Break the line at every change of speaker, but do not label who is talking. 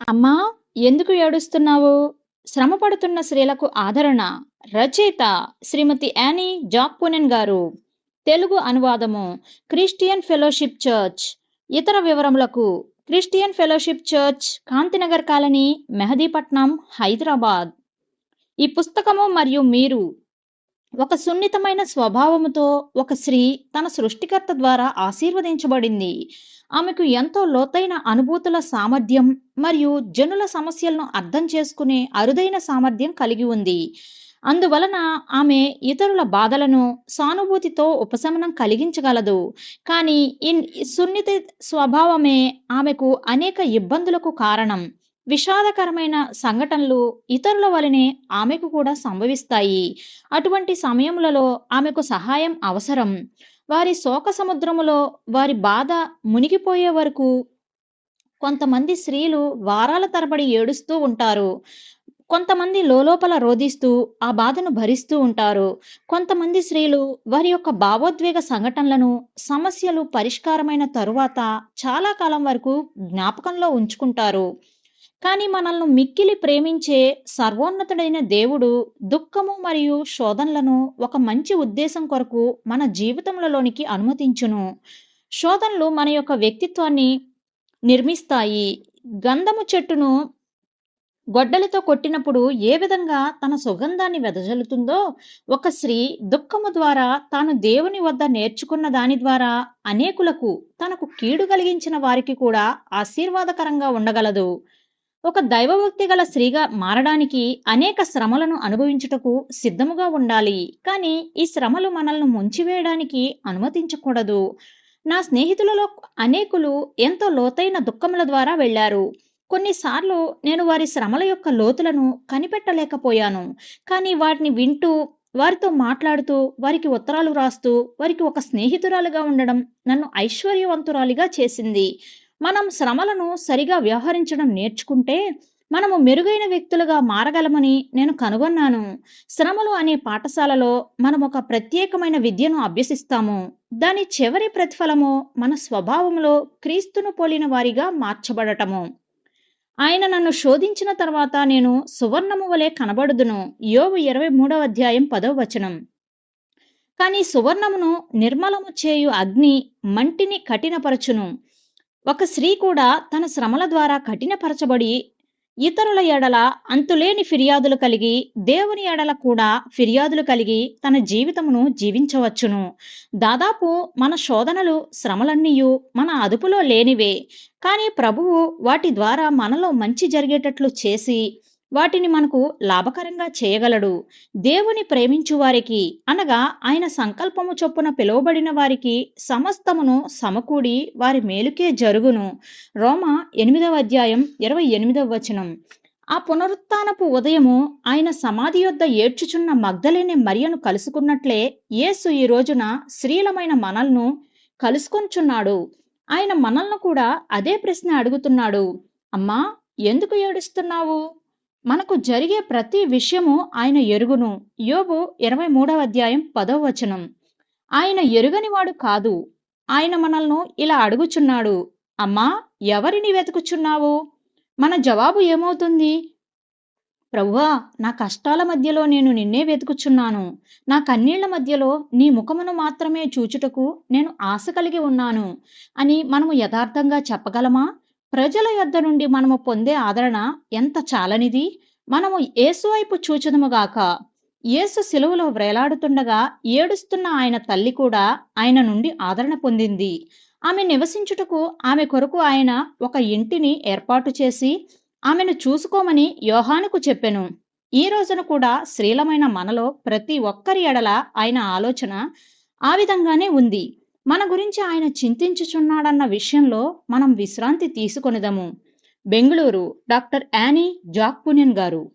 అమ్మా ఎందుకు ఏడుస్తున్నావు? శ్రమ పడుతున్న స్త్రీలకు ఆదరణ. రచయిత శ్రీమతి యానీ జాక్పునెన్ గారు. తెలుగు అనువాదము క్రిస్టియన్ ఫెలోషిప్ చర్చ్. ఇతర వివరములకు Christian fellowship church Kanthinagar colony Mehdipatnam Hyderabad. ఈ పుస్తకము మరియు మీరు ఒక సున్నితమైన స్వభావముతో ఒక స్త్రీ తన సృష్టికర్త ద్వారా ఆశీర్వదించబడింది. ఆమెకు ఎంతో లోతైన అనుభూతుల సామర్థ్యం మరియు జనుల సమస్యలను అర్థం చేసుకునే అరుదైన సామర్థ్యం కలిగి ఉంది. అందువలన ఆమె ఇతరుల బాధలను సానుభూతితో ఉపశమనం కలిగించగలదు. కానీ ఇన్ సున్నిత స్వభావమే ఆమెకు అనేక ఇబ్బందులకు కారణం. విషాదకరమైన సంఘటనలు ఇతరుల వలనే ఆమెకు కూడా సంభవిస్తాయి. అటువంటి సమయములలో ఆమెకు సహాయం అవసరం. వారి శోక సముద్రములో వారి బాధ మునిగిపోయే వరకు కొంతమంది స్త్రీలు వారాల తరబడి ఏడుస్తూ ఉంటారు. కొంతమంది లోపల రోధిస్తూ ఆ బాధను భరిస్తూ ఉంటారు. కొంతమంది స్త్రీలు వారి యొక్క భావోద్వేగ సంఘటనలను సమస్యలు పరిష్కారమైన తరువాత చాలా కాలం వరకు జ్ఞాపకంలో ఉంచుకుంటారు. కానీ మనల్ని మిక్కిలి ప్రేమించే సర్వోన్నతుడైన దేవుడు దుఃఖము మరియు శోధనలను ఒక మంచి ఉద్దేశం కొరకు మన జీవితములలోనికి అనుమతించును. శోధనలు మన యొక్క వ్యక్తిత్వాన్ని నిర్మిస్తాయి. గంధము చెట్టును గొడ్డలితో కొట్టినప్పుడు ఏ విధంగా తన సుగంధాన్ని వెదజల్లుతుందో ఒక స్త్రీ దుఃఖము ద్వారా తాను దేవుని వద్ద నేర్చుకున్న దాని ద్వారా అనేకులకు తనకు కీడు కలిగించిన వారికి కూడా ఆశీర్వాదకరంగా ఉండగలదు. ఒక దైవభక్తి గల స్త్రీగా మారడానికి అనేక శ్రమలను అనుభవించుటకు సిద్ధముగా ఉండాలి. కానీ ఈ శ్రమలు మనల్ని ముంచివేయడానికి అనుమతించకూడదు. నా స్నేహితులలో అనేకులు ఎంతో లోతైన దుఃఖముల ద్వారా వెళ్ళారు కొన్నిసార్లు నేను వారి శ్రమల యొక్క లోతులను కనిపెట్టలేకపోయాను. కానీ వాటిని వింటూ వారితో మాట్లాడుతూ వారికి ఉత్తరాలు రాస్తూ వారికి ఒక స్నేహితురాలుగా ఉండడం నన్ను ఐశ్వర్యవంతురాలిగా చేసింది. మనం శ్రమలను సరిగా వ్యవహరించడం నేర్చుకుంటే మనము మెరుగైన వ్యక్తులుగా మారగలమని నేను కనుగొన్నాను. శ్రమలు అనే పాఠశాలలో మనం ఒక ప్రత్యేకమైన విద్యను అభ్యసిస్తాము. దాని చివరి ప్రతిఫలము మన స్వభావంలో క్రీస్తును పోలిన వారిగా మార్చబడటము. ఆయన నన్ను శోధించిన తర్వాత నేను సువర్ణము వలె కనబడుదును. యోగు ఇరవై మూడవ అధ్యాయం పదవ వచనం. కానీ సువర్ణమును నిర్మలము చేయు అగ్ని మంటిని కఠినపరచును. ఒక స్త్రీ కూడా తన శ్రమల ద్వారా కఠినపరచబడి ఇతరుల ఎడల అంతులేని ఫిర్యాదులు కలిగి దేవుని ఎడల కూడా ఫిర్యాదులు కలిగి తన జీవితమును జీవించవచ్చును. దాదాపు మన శోధనలు శ్రమలన్నీయు మన అదుపులో లేనివే. కానీ ప్రభువు వాటి ద్వారా మనలో మంచి జరిగేటట్లు చేసి వాటిని మనకు లాభకరంగా చేయగలడు. దేవుని ప్రేమించు వారికి అనగా ఆయన సంకల్పము చొప్పున పిలువబడిన వారికి సమస్తమును సమకూడి వారి మేలుకే జరుగును. రోమ ఎనిమిదవ అధ్యాయం ఇరవై ఎనిమిదవ వచనం. ఆ పునరుత్నపు ఉదయము ఆయన సమాధి యొద్ద ఏడ్చుచున్న మగ్ధలేని మరియను కలుసుకున్నట్లే యేసు ఈ రోజున స్త్రీలమైన మనల్ను కలుసుకొంచున్నాడు. ఆయన మనల్ని కూడా అదే ప్రశ్న అడుగుతున్నాడు. అమ్మా ఎందుకు ఏడుస్తున్నావు? మనకు జరిగే ప్రతి విషయము ఆయన ఎరుగును. యోబు ఇరవై మూడవ అధ్యాయం పదవ వచనం. ఆయన ఎరుగనివాడు కాదు. ఆయన మనల్ని ఇలా అడుగుచున్నాడు. అమ్మా ఎవరిని వెతుకుచున్నావు? మన జవాబు ఏమవుతుంది? ప్రభువా నా కష్టాల మధ్యలో నేను నిన్నే వెతుకుచున్నాను. నా కన్నీళ్ళ మధ్యలో నీ ముఖమును మాత్రమే చూచుటకు నేను ఆశ కలిగి ఉన్నాను అని మనము యథార్థంగా చెప్పగలమా? ప్రజల యొద్ద నుండి మనము పొందే ఆదరణ ఎంత చాలనిది? మనము యేసు వైపు చూచదముగాక యేసు సిలువలో వ్రేలాడుతుండగా ఏడుస్తున్న ఆయన తల్లి కూడా ఆయన నుండి ఆదరణ పొందింది. ఆమె నివసించుటకు ఆమె కొరకు ఆయన ఒక ఇంటిని ఏర్పాటు చేసి ఆమెను చూసుకోమని యోహానుకు చెప్పెను. ఈ రోజున కూడా శ్రీలమైన మనలో ప్రతి ఒక్కరి ఎడల ఆయన ఆలోచన ఆ విధంగానే ఉంది. మన గురించి ఆయన చింతించుచున్నాడన్న విషయంలో మనం విశ్రాంతి తీసుకొనిదము. బెంగళూరు డాక్టర్ యానీ జాక్పునియన్ గారు.